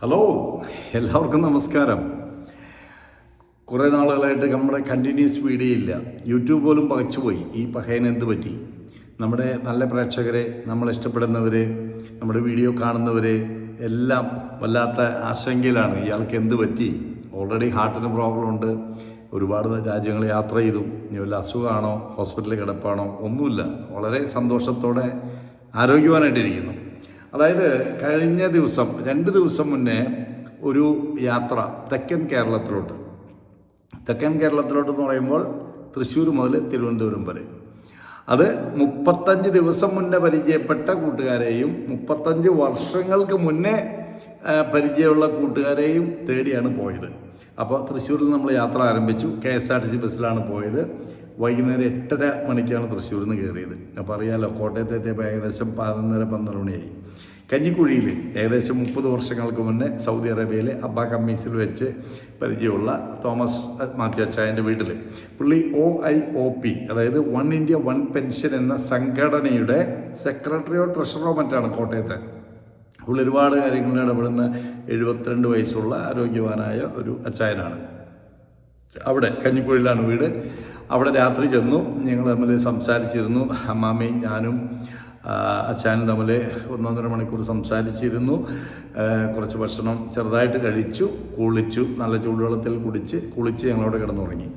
Hello എല്ലാവർക്കും നമസ്കാരം. കുറേ നാളുകളായിട്ട് നമ്മുടെ കണ്ടിന്യൂസ് വീഡിയോ ഇല്ല. യൂട്യൂബ് പോലും പകച്ചുപോയി ഈ പഹയന് എന്ത് പറ്റി? നമ്മുടെ നല്ല പ്രേക്ഷകരെ നമ്മൾ ഇഷ്ടപ്പെടുന്നവർ നമ്മുടെ വീഡിയോ കാണുന്നവർ എല്ലാം വല്ലാത്ത ആശങ്കയിലാണ്. ഇയാൾക്ക് എന്ത് പറ്റി? ഓൾറെഡി ഹാർട്ടിന് പ്രോബ്ലം ഉണ്ട്. ഒരുപാട് രാജ്യങ്ങൾ യാത്ര ചെയ്തു. ഇനി വല്ല അസുഖമാണോ? ഹോസ്പിറ്റലിൽ കിടപ്പാണോ? ഒന്നുമില്ല. വളരെ സന്തോഷത്തോടെ ആരോഗ്യവാനായിട്ടിരിക്കുന്നു. അതായത് കഴിഞ്ഞ ദിവസം രണ്ട് ദിവസം മുന്നേ ഒരു യാത്ര തെക്കൻ കേരളത്തിലോട്ട്. തെക്കൻ കേരളത്തിലോട്ട് എന്ന് പറയുമ്പോൾ തൃശ്ശൂർ മുതൽ തിരുവനന്തപുരം വരെ. അത് മുപ്പത്തഞ്ച് ദിവസം മുന്നേ പരിചയപ്പെട്ട കൂട്ടുകാരെയും മുപ്പത്തഞ്ച് വർഷങ്ങൾക്ക് മുന്നേ പരിചയമുള്ള കൂട്ടുകാരെയും തേടിയാണ് പോയത്. അപ്പോൾ തൃശ്ശൂരിൽ നമ്മൾ യാത്ര ആരംഭിച്ചു. K S R T C ബസ്സിലാണ് പോയത്. വൈകുന്നേരം എട്ടര മണിക്കാണ് തൃശ്ശൂരിൽ നിന്ന് കയറിയത്. അപ്പോൾ അറിയാലോ കോട്ടയത്ത് എത്തിയപ്പോൾ ഏകദേശം പതിനൊന്നര പന്ത്രണ്ട് മണിയായി. കഞ്ഞിക്കുഴിയിൽ ഏകദേശം മുപ്പത് വർഷങ്ങൾക്ക് മുന്നേ സൗദി അറേബ്യയിലെ അബ്ബ കമ്മീസിൽ വെച്ച് പരിചയമുള്ള തോമസ് മാത്യു അച്ചായന്റെ വീട്ടിൽ പുള്ളി ഒ ഐ ഒ പി അതായത് വൺ ഇന്ത്യ വൺ പെൻഷൻ എന്ന സംഘടനയുടെ സെക്രട്ടറിയോ ട്രഷറോ മറ്റാണ് കോട്ടയത്തെ. പുള്ളി ഒരുപാട് കാര്യങ്ങളിൽ ഇടപെടുന്ന എഴുപത്തിരണ്ട് വയസ്സുള്ള ആരോഗ്യവാനായ ഒരു അച്ചായനാണ്. അവിടെ കഞ്ഞിക്കുഴിയിലാണ് വീട്. അവിടെ രാത്രി ചെന്നു. ഞങ്ങൾ തമ്മിൽ സംസാരിച്ചിരുന്നു. അമ്മാമ്മയും ഞാനും അച്ഛനും തമ്മിൽ ഒന്നൊന്നര മണിക്കൂർ സംസാരിച്ചിരുന്നു. കുറച്ച് ഭക്ഷണം ചെറുതായിട്ട് കഴിച്ചു കുളിച്ചു നല്ല ചൂടുവെള്ളത്തിൽ കുടിച്ച് കുളിച്ച് ഞങ്ങളവിടെ കിടന്നുറങ്ങി.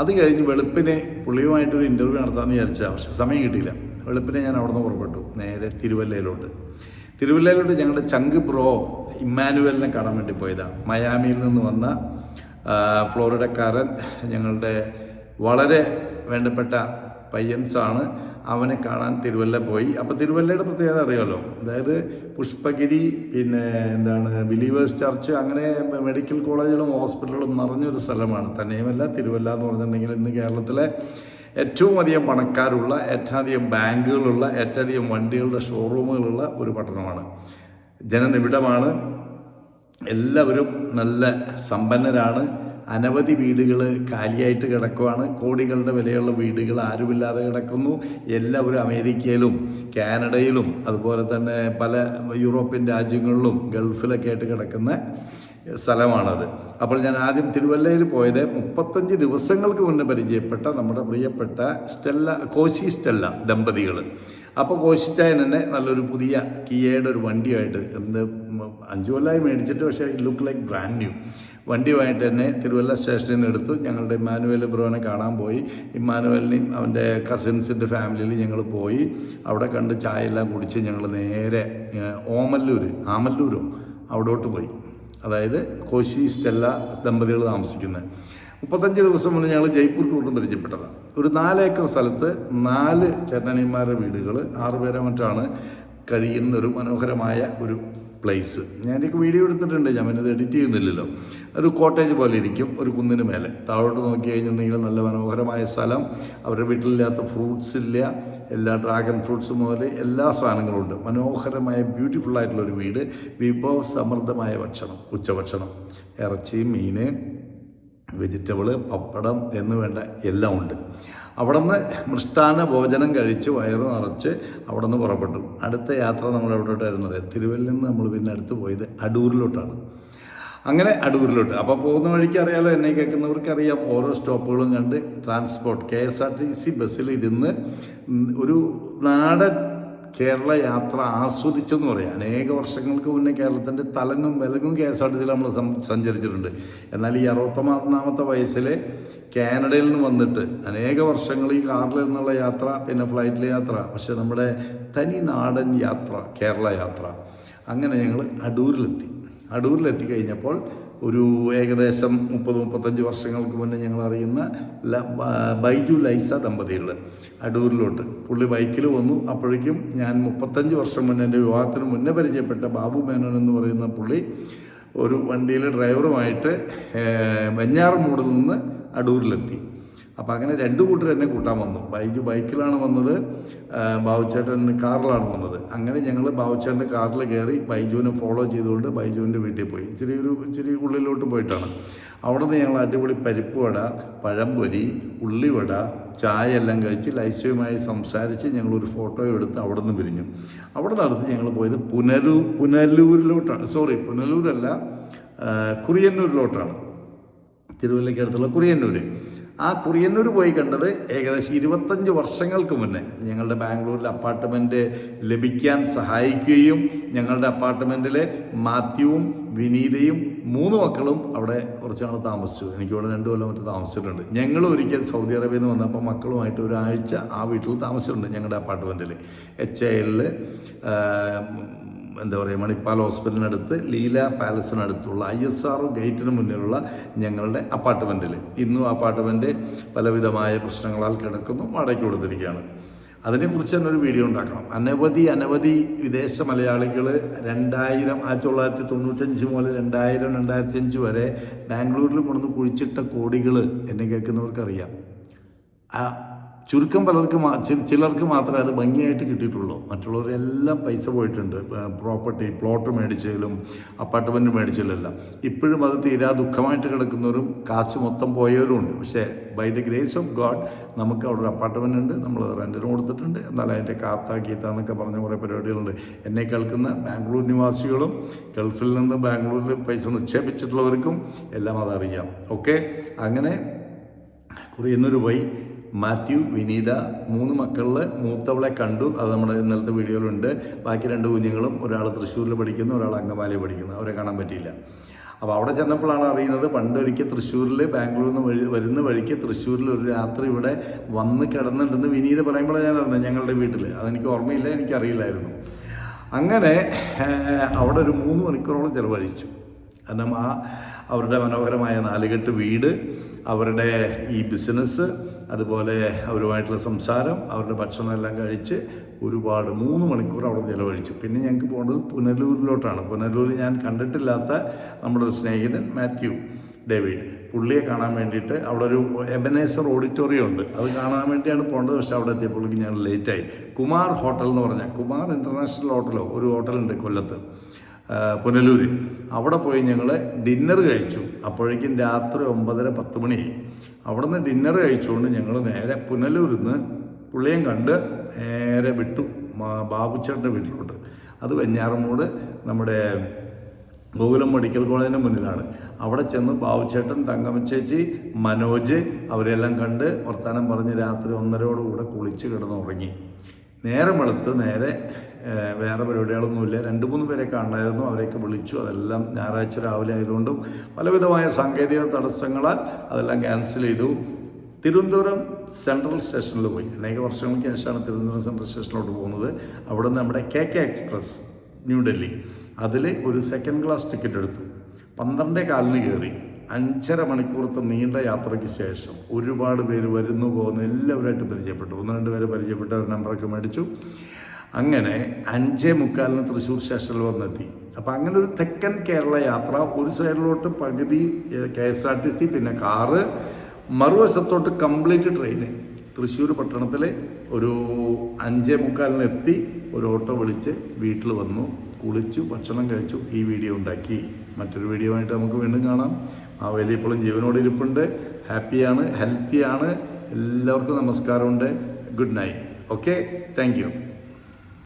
അത് കഴിഞ്ഞ് വെളുപ്പിനെ പുള്ളിയുമായിട്ടൊരു ഇന്റർവ്യൂ നടത്താമെന്ന് വിചാരിച്ചാൽ പക്ഷെ സമയം കിട്ടിയില്ല. വെളുപ്പിനെ ഞാൻ അവിടെ നിന്ന് പുറപ്പെട്ടു നേരെ തിരുവല്ലയിലോട്ട്. തിരുവല്ലയിലോട്ട് ഞങ്ങളുടെ ചങ്ക് ബ്രോ ഇമ്മാനുവലിനെ കാണാൻ വേണ്ടി പോയതാണ് മയാമിയിൽ നിന്ന് വന്ന ഫ്ലോറിഡക്കാരൻ ഞങ്ങളുടെ വളരെ വേണ്ടപ്പെട്ട പയ്യൻസാണ്. അവനെ കാണാൻ തിരുവല്ല പോയി. അപ്പോൾ തിരുവല്ലയുടെ പ്രത്യേകത അറിയാമല്ലോ അതായത് പുഷ്പഗിരി പിന്നെ എന്താണ് ബിലീവേഴ്സ് ചർച്ച് അങ്ങനെ മെഡിക്കൽ കോളേജുകളും ഹോസ്പിറ്റലുകളും നിറഞ്ഞൊരു സ്ഥലമാണ്. തന്നെയുമല്ല തിരുവല്ല എന്ന് പറഞ്ഞിട്ടുണ്ടെങ്കിൽ ഇന്ന് കേരളത്തിലെ ഏറ്റവും അധികം പണക്കാരുള്ള ഏറ്റവും അധികം ബാങ്കുകളുള്ള ഏറ്റവും അധികം വണ്ടികളുടെ ഷോറൂമുകളുള്ള ഒരു പട്ടണമാണ്. ജനനിബിഡമാണ്. എല്ലാവരും നല്ല സമ്പന്നരാണ്. അനവധി വീടുകൾ കാലിയായിട്ട് കിടക്കുവാണ്. കോടികളുടെ വിലയുള്ള വീടുകൾ ആരുമില്ലാതെ കിടക്കുന്നു. എല്ലാവരും അമേരിക്കയിലും കാനഡയിലും അതുപോലെ തന്നെ പല യൂറോപ്യൻ രാജ്യങ്ങളിലും ഗൾഫിലൊക്കെ ആയിട്ട് കിടക്കുന്ന സ്ഥലമാണത്. അപ്പോൾ ഞാൻ ആദ്യം തിരുവല്ലയിൽ പോയത് മുപ്പത്തഞ്ച് ദിവസങ്ങൾക്ക് മുന്നേ പരിചയപ്പെട്ട നമ്മുടെ പ്രിയപ്പെട്ട സ്റ്റെല്ല കോശി സ്റ്റെല്ല ദമ്പതികൾ അപ്പോൾ കോശിച്ചായൻ തന്നെ നല്ലൊരു പുതിയ കിയയുടെ ഒരു വണ്ടിയായിട്ട് എന്ത് അഞ്ചു കൊല്ലമായി മേടിച്ചിട്ട് പക്ഷേ ലുക്ക് ലൈക്ക് ബ്രാൻഡ് ന്യൂ വണ്ടിയുമായിട്ട് തന്നെ തിരുവല്ല സ്റ്റേഷനിൽ നിന്ന് എടുത്തു. ഞങ്ങളുടെ ഇമ്മാനുവൽ ബ്രോനെ കാണാൻ പോയി. ഇമ്മാനുവലിനെയും അവന്റെ കസിൻസിന്റെ ഫാമിലിയിൽ ഞങ്ങൾ പോയി. അവിടെ കണ്ട് ചായ എല്ലാം കുടിച്ച് ഞങ്ങൾ നേരെ ഓമല്ലൂർ ആമല്ലൂരോ അവിടോട്ട് പോയി. അതായത് കോശി സ്റ്റെല്ല ദമ്പതികൾ താമസിക്കുന്നത്. മുപ്പത്തഞ്ച് ദിവസം മുന്നേ ഞങ്ങൾ ജയ്പൂർ ടൂറിന് പരിചയപ്പെട്ടതാണ്. ഒരു നാലേക്കർ സ്ഥലത്ത് നാല് ചേട്ടനിമാരുടെ വീടുകൾ ആറുപേരെ മറ്റാണ് കഴിയുന്ന ഒരു മനോഹരമായ ഒരു പ്ലേസ് ഞാനൊക്കെ വീഡിയോ എടുത്തിട്ടുണ്ട് ഞാൻ പിന്നെ എഡിറ്റ് ചെയ്യുന്നില്ലല്ലോ. ഒരു കോട്ടേജ് പോലെ ഇരിക്കും ഒരു കുന്നിന് മേലെ. താഴോട്ട് നോക്കി കഴിഞ്ഞിട്ടുണ്ടെങ്കിൽ നല്ല മനോഹരമായ സ്ഥലം. അവരുടെ വീട്ടിലില്ലാത്ത ഫ്രൂട്ട്സ് ഇല്ല. എല്ലാ ഡ്രാഗൺ ഫ്രൂട്ട്സ് മുതൽ എല്ലാ സാധനങ്ങളും ഉണ്ട്. മനോഹരമായ ഒരു വീട്. വിഭവസമൃദ്ധമായ ഭക്ഷണം ഉച്ചഭക്ഷണം. ഇറച്ചി മീൻ വെജിറ്റബിൾ പപ്പടം എന്ന് വേണ്ട എല്ലാം ഉണ്ട്. അവിടെ നിന്ന് മൃഷ്ടാന ഭോജനം കഴിച്ച് വയറ് നിറച്ച് അവിടെ നിന്ന് പുറപ്പെട്ടു. അടുത്ത യാത്ര നമ്മൾ എവിടോട്ടായിരുന്നു അറിയാം? തിരുവല്ലിൽ നിന്ന് നമ്മൾ പിന്നെ അടുത്ത് പോയത് അടൂരിലോട്ടാണ്. അങ്ങനെ അടൂരിലോട്ട്. അപ്പോൾ പോകുന്ന വഴിക്ക് അറിയാലോ എന്നെ കേൾക്കുന്നവർക്ക് അറിയാം. ഓരോ സ്റ്റോപ്പുകളും കണ്ട് transport K S R T C ബസ്സിൽ ഇരുന്ന് ഒരു നാടൻ കേരള യാത്ര ആസ്വദിച്ചെന്ന് പറയാം. അനേക വർഷങ്ങൾക്ക് മുന്നേ കേരളത്തിന്റെ തലങ്ങും വിലങ്ങും കെ എസ് ആർ ടി സിയിൽ നമ്മൾ സഞ്ചരിച്ചിട്ടുണ്ട്. എന്നാൽ ഈ അറുപത്തൊന്നാമത്തെ വയസ്സിൽ കാനഡയിൽ നിന്ന് വന്നിട്ട് അനേക വർഷങ്ങൾ ഈ കാറിൽ നിന്നുള്ള യാത്ര പിന്നെ ഫ്ലൈറ്റിലെ യാത്ര പക്ഷേ നമ്മുടെ തനി നാടൻ യാത്ര കേരള യാത്ര. അങ്ങനെ ഞങ്ങൾ അടൂരിലെത്തി. അടൂരിലെത്തി കഴിഞ്ഞപ്പോൾ ഒരു ഏകദേശം മുപ്പത് മുപ്പത്തഞ്ച് വർഷങ്ങൾക്ക് മുന്നേ ഞങ്ങൾ അറിയുന്ന ബൈജു ലൈസ ദമ്പതികൾ അടൂരിലോട്ട്. പുള്ളി ബൈക്കിൽ വന്നു. അപ്പോഴേക്കും ഞാൻ മുപ്പത്തഞ്ച് വർഷം മുന്നേ എന്റെ വിവാഹത്തിന് മുന്നേ പരിചയപ്പെട്ട ബാബു മേനോൻ എന്ന് പറയുന്ന പുള്ളി ഒരു വണ്ടിയിലെ ഡ്രൈവറുമായിട്ട് വെഞ്ഞാറമൂടിൽ നിന്ന് അടൂരിലെത്തി. അപ്പോൾ അങ്ങനെ രണ്ട് കൂട്ടർ എന്നെ കൂട്ടാൻ വന്നു. ബൈജു ബൈക്കിലാണ് വന്നത് ബാബുച്ചേട്ടൻ കാറിലാണ് വന്നത്. അങ്ങനെ ഞങ്ങൾ ബാബുച്ചേട്ടന്റെ കാറിൽ കയറി ബൈജുവിനെ ഫോളോ ചെയ്തുകൊണ്ട് ബൈജുവിന്റെ വീട്ടിൽ പോയി. ഇച്ചിരി ഒരു ഇച്ചിരി ഉള്ളിലോട്ട് പോയിട്ടാണ്. അവിടെ നിന്ന് ഞങ്ങൾ അടിപൊളി പരിപ്പ് വട പഴംപൊരി ഉള്ളിവട ചായ എല്ലാം കഴിച്ച് ലൈസയുമായി സംസാരിച്ച് ഞങ്ങളൊരു ഫോട്ടോ എടുത്ത് അവിടെ നിന്ന് പിരിഞ്ഞു. അവിടെ നടത്തി ഞങ്ങൾ പോയത് പുനലൂർ പുനലൂരിലോട്ടാണ്. സോറി പുനലൂരല്ല കുറിയന്നൂരിലോട്ടാണ്. തിരുവല്ലയ്ക്ക് അടുത്തുള്ള കുറിയന്നൂർ ആ കുറിയന്നൂർ പോയി കണ്ടത് ഏകദേശം ഇരുപത്തഞ്ച് വർഷങ്ങൾക്ക് മുന്നേ. ഞങ്ങളുടെ ബാംഗ്ലൂരിൽ അപ്പാർട്ട്മെന്റ് ലഭിക്കാൻ സഹായിക്കുകയും ഞങ്ങളുടെ അപ്പാർട്ട്മെന്റിൽ മാത്യുവും വിനീതയും മൂന്ന് മക്കളും അവിടെ കുറച്ച് നാൾ താമസിച്ചു എനിക്കിവിടെ രണ്ട് കൊല്ലം മറ്റേ താമസിച്ചിട്ടുണ്ട്. ഞങ്ങൾ ഒരിക്കൽ സൗദി അറേബ്യയിൽ നിന്ന് വന്നപ്പോൾ മക്കളുമായിട്ട് ഒരാഴ്ച ആ വീട്ടിൽ താമസിച്ചിട്ടുണ്ട് ഞങ്ങളുടെ അപ്പാർട്ട്മെന്റിൽ. എച്ച് ഐ എല്ലിൽ എന്താ പറയുക മണിപ്പാൽ ഹോസ്പിറ്റലിനടുത്ത് ലീല പാലസിനടുത്തുള്ള ഐ എസ് ആർ ഗേറ്റിന് മുന്നിലുള്ള ഞങ്ങളുടെ അപ്പാർട്ട്മെന്റിൽ. ഇന്നും അപ്പാർട്ട്മെന്റ് പലവിധമായ പ്രശ്നങ്ങളാൽ കിടക്കുന്നു വാടകയ്ക്ക് കൊടുത്തിരിക്കുകയാണ്. അതിനെക്കുറിച്ച് തന്നെ ഒരു വീഡിയോ ഉണ്ടാക്കണം. അനവധി അനവധി വിദേശ മലയാളികൾ രണ്ടായിരം ആയിരത്തി തൊള്ളായിരത്തി തൊണ്ണൂറ്റഞ്ച് മുതൽ രണ്ടായിരം രണ്ടായിരത്തി അഞ്ച് വരെ ബാംഗ്ലൂരിൽ കൊണ്ടുവന്ന് കുഴിച്ചിട്ട കോടികൾ എന്നെ കേൾക്കുന്നവർക്കറിയാം. ആ ചുരുക്കം പലർക്കും ചിലർക്ക് മാത്രമേ അത് ഭംഗിയായിട്ട് കിട്ടിയിട്ടുള്ളൂ. മറ്റുള്ളവരെല്ലാം പൈസ പോയിട്ടുണ്ട്. പ്രോപ്പർട്ടി പ്ലോട്ട് മേടിച്ചതിലും അപ്പാർട്ട്മെന്റ് മേടിച്ചതിലെല്ലാം ഇപ്പോഴും അത് തീരാ ദുഃഖമായിട്ട് കിടക്കുന്നവരും കാശ് മൊത്തം പോയവരും ഉണ്ട്. പക്ഷേ by the grace of God നമുക്ക് അവിടെ ഒരു അപ്പാർട്ട്മെന്റ് ഉണ്ട്. നമ്മൾ റെന്റിന് കൊടുത്തിട്ടുണ്ട്. എന്നാൽ അതിന്റെ കാത്ത കീത്ത എന്നൊക്കെ പറഞ്ഞ കുറേ പരിപാടികളുണ്ട്. എന്നെ കേൾക്കുന്ന ബാംഗ്ലൂർ നിവാസികളും ഗൾഫിൽ നിന്ന് ബാംഗ്ലൂരിൽ പൈസ നിക്ഷേപിച്ചിട്ടുള്ളവർക്കും എല്ലാം അതറിയാം. ഓക്കെ അങ്ങനെ കുറിയന്നൂർ പോയി മാത്യു വിനീത മൂന്ന് മക്കളിൽ മൂത്തവളെ കണ്ടു. അത് നമ്മുടെ ഇന്നലത്തെ വീഡിയോയിലുണ്ട്. ബാക്കി രണ്ട് കുഞ്ഞുങ്ങളും ഒരാൾ തൃശ്ശൂരിൽ പഠിക്കുന്നു ഒരാൾ അങ്കമാലി പഠിക്കുന്നു. അവരെ കാണാൻ പറ്റിയില്ല. അപ്പോൾ അവിടെ ചെന്നപ്പോഴാണ് അറിയുന്നത് പണ്ടൊരിക്കൽ തൃശ്ശൂരിൽ ബാംഗ്ലൂരിൽ നിന്ന് വഴി വരുന്ന വഴിക്ക് തൃശ്ശൂരിൽ ഒരു രാത്രി ഇവിടെ വന്ന് കിടന്നിട്ടുണ്ടെന്ന് വിനീത പറയുമ്പോഴാണ് ഞാൻ അറിഞ്ഞത് ഞങ്ങളുടെ വീട്ടിൽ അതെനിക്ക് ഓർമ്മയില്ല എനിക്കറിയില്ലായിരുന്നു. അങ്ങനെ അവിടെ ഒരു മൂന്ന് മണിക്കൂറോളം ചിലവഴിച്ചു. കാരണം ആ അവരുടെ മനോഹരമായ നാലുകെട്ട് വീട് അവരുടെ ഈ ബിസിനസ് അതുപോലെ അവരുമായിട്ടുള്ള സംസാരം അവരുടെ ഭക്ഷണമെല്ലാം കഴിച്ച് ഒരുപാട് മൂന്ന് മണിക്കൂർ അവിടെ ചിലവഴിച്ചു. പിന്നെ ഞങ്ങൾക്ക് പോകേണ്ടത് പുനലൂരിലോട്ടാണ്. പുനലൂരിൽ ഞാൻ കണ്ടിട്ടില്ലാത്ത നമ്മുടെ ഒരു സ്നേഹിതൻ മാത്യു ഡേവിഡ്. പുള്ളിയെ കാണാൻ വേണ്ടിയിട്ട് അവിടെ ഒരു എബനേസർ ഓഡിറ്റോറിയം ഉണ്ട്. അത് കാണാൻ വേണ്ടിയാണ് പോകേണ്ടത് പക്ഷേ അവിടെ എത്തിയപ്പോഴേക്കും ഞാൻ ലേറ്റായി. കുമാർ ഹോട്ടൽ എന്ന് പറഞ്ഞാൽ കുമാർ ഇന്റർനാഷണൽ ഹോട്ടലോ ഒരു ഹോട്ടലുണ്ട് കൊല്ലത്ത്. ആ, പുനലൂര്. അവിടെ പോയി ഞങ്ങൾ ഡിന്നർ കഴിച്ചു. അപ്പോഴേക്കും രാത്രി ഒമ്പതര പത്ത് മണി. അവിടെ നിന്ന് ഡിന്നർ കഴിച്ചുകൊണ്ട് ഞങ്ങൾ നേരെ പുനലൂരിൽ നിന്ന് പുള്ളിയും കണ്ട് നേരെ വിട്ടു ബാബുച്ചേട്ടന്റെ വീട്ടിലോട്ട്. അത് വെഞ്ഞാറമൂട് നമ്മുടെ ഗോകുലം മെഡിക്കൽ കോളേജിന് മുന്നിലാണ്. അവിടെ ചെന്ന് ബാബുച്ചേട്ടൻ തങ്കമ്മച്ചേച്ചി മനോജ് അവരെല്ലാം കണ്ട് വർത്തമാനം പറഞ്ഞ് രാത്രി ഒന്നരയോടുകൂടെ കുളിച്ച് കിടന്നുറങ്ങി. നേരം വെളുത്ത് നേരെ വേറെ പരിപാടികളൊന്നുമില്ല. രണ്ട് മൂന്ന് പേരെ കാണായിരുന്നു അവരെയൊക്കെ വിളിച്ചു. അതെല്ലാം ഞായറാഴ്ച രാവിലെ ആയതുകൊണ്ടും പലവിധമായ സാങ്കേതിക തടസ്സങ്ങളാൽ അതെല്ലാം ക്യാൻസൽ ചെയ്തു. തിരുവനന്തപുരം സെൻട്രൽ സ്റ്റേഷനിൽ പോയി. അനേക വർഷങ്ങൾക്ക് ശേഷമാണ് തിരുവനന്തപുരം സെൻട്രൽ സ്റ്റേഷനിലോട്ട് പോകുന്നത്. അവിടെ നമ്മുടെ കെ കെ എക്സ്പ്രസ് ന്യൂഡൽഹി അതിൽ ഒരു സെക്കൻഡ് ക്ലാസ് ടിക്കറ്റ് എടുത്തു. പന്ത്രണ്ടേ കാലിന് കയറി. അഞ്ചര മണിക്കൂറത്തെ നീണ്ട യാത്രയ്ക്ക് ശേഷം ഒരുപാട് പേര് വരുന്നു പോകുന്നു. എല്ലാവരുമായിട്ട് പരിചയപ്പെട്ടു. ഒന്ന് രണ്ട് പേര് പരിചയപ്പെട്ട ഒരു നമ്പറൊക്കെ മേടിച്ചു. അങ്ങനെ അഞ്ചേ മുക്കാലിന് തൃശ്ശൂർ സ്റ്റേഷനിൽ വന്നെത്തി. അപ്പോൾ അങ്ങനെ ഒരു തെക്കൻ കേരള യാത്ര ഒരു സൈഡിലോട്ട് പകുതി K S R T C പിന്നെ കാറ് മറുവശത്തോട്ട് കംപ്ലീറ്റ് ട്രെയിൻ തൃശ്ശൂർ പട്ടണത്തിൽ ഒരു അഞ്ചേ മുക്കാലിന് എത്തി ഒരു ഓട്ടോ വിളിച്ച് വീട്ടിൽ വന്നു കുളിച്ചു ഭക്ഷണം കഴിച്ചു ഈ വീഡിയോ ഉണ്ടാക്കി. മറ്റൊരു വീഡിയോ ആയിട്ട് നമുക്ക് വീണ്ടും കാണാം. ആ വലിയ ഇപ്പോഴും ജീവനോട് ഇരിപ്പുണ്ട് ഹാപ്പിയാണ് ഹെൽത്തിയാണ് എല്ലാവർക്കും നമസ്കാരമുണ്ട് ഗുഡ് നൈറ്റ്. Okay thank